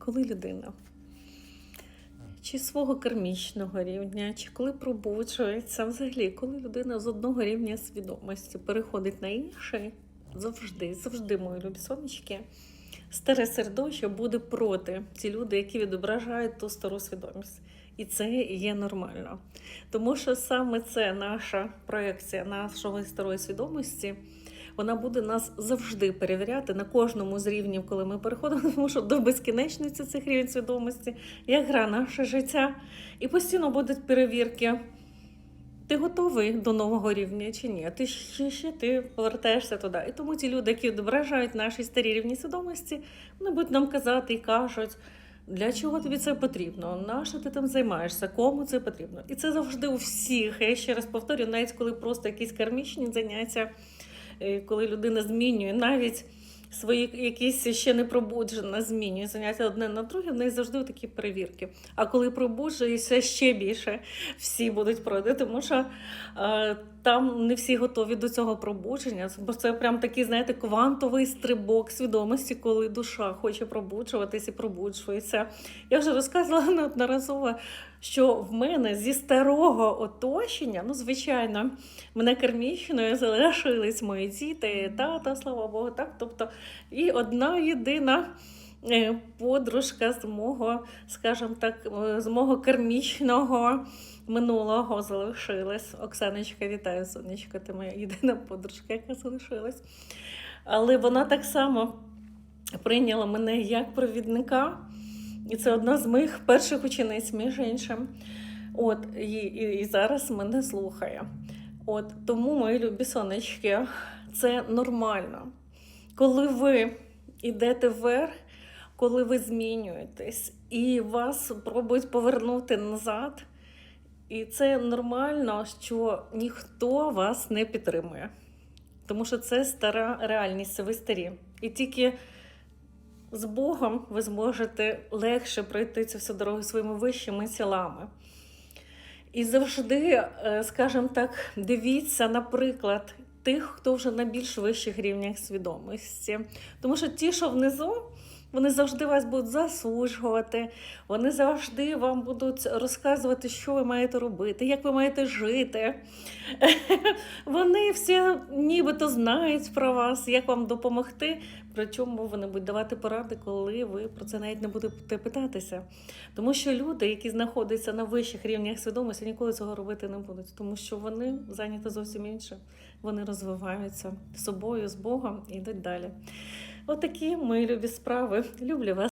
коли людина чи свого кармічного рівня, чи коли пробуджується, взагалі, коли людина з одного рівня свідомості переходить на інший, завжди, завжди, мої любі сонечки, старе сердовище буде проти ці люди, які відображають ту стару свідомість. І це є нормально. Тому що саме це наша проекція нашої старої свідомості. Вона буде нас завжди перевіряти на кожному з рівнів, коли ми переходимо, тому що до безкінечності цих рівень свідомості, як гра наше життя. І постійно будуть перевірки. Ти готовий до нового рівня чи ні? Ти ще, ще ти повертаєшся туди. І тому ті люди, які відображають наші старі рівні свідомості, вони будуть нам казати і кажуть, для чого тобі це потрібно? На що ти там займаєшся? Кому це потрібно? І це завжди у всіх. Я ще раз повторюю, навіть коли просто якісь кармічні заняття, коли людина змінює навіть свої якісь ще не пробуджена, змінює заняття одне на друге, в неї завжди такі перевірки. А коли пробуджується ще більше, всі будуть проти, тому що е, там не всі готові до цього пробудження. Бо це прям такий, знаєте, квантовий стрибок свідомості, коли душа хоче пробуджуватись і пробуджується. Я вже розказувала неодноразово, що в мене зі старого оточення, ну, звичайно, мене кармічною залишились мої діти, тата, слава Богу, так. Тобто, і одна єдина. е, Подружка з мого, скажімо так, е, з мого кармічного минулого залишилась. Оксаночка, вітаю, сонечко, ти моя єдина подружка, яка залишилась. Але вона так само прийняла мене як провідника, і це одна з моїх перших учениць, між іншим. От, і, і, і зараз мене слухає. От, тому, мої любі сонечки, це нормально. Коли ви йдете вверх, коли ви змінюєтесь, і вас пробують повернути назад. І це нормально, що ніхто вас не підтримує. Тому що це стара реальність, ви старі. І тільки з Богом ви зможете легше пройти цю всю дорогу своїми вищими тілами. І завжди, е, скажімо так, дивіться, наприклад, тих, хто вже на більш вищих рівнях свідомості. Тому що ті, що внизу, вони завжди вас будуть засуджувати, вони завжди вам будуть розказувати, що ви маєте робити, як ви маєте жити. Вони всі нібито знають про вас, як вам допомогти. Причому вони будуть давати поради, коли ви про це навіть не будете питатися. Тому що люди, які знаходяться на вищих рівнях свідомості, ніколи цього робити не будуть, тому що вони зайняті зовсім іншим. Вони розвиваються собою, з Богом і йдуть далі. Отакі мої любі справи. Люблю вас.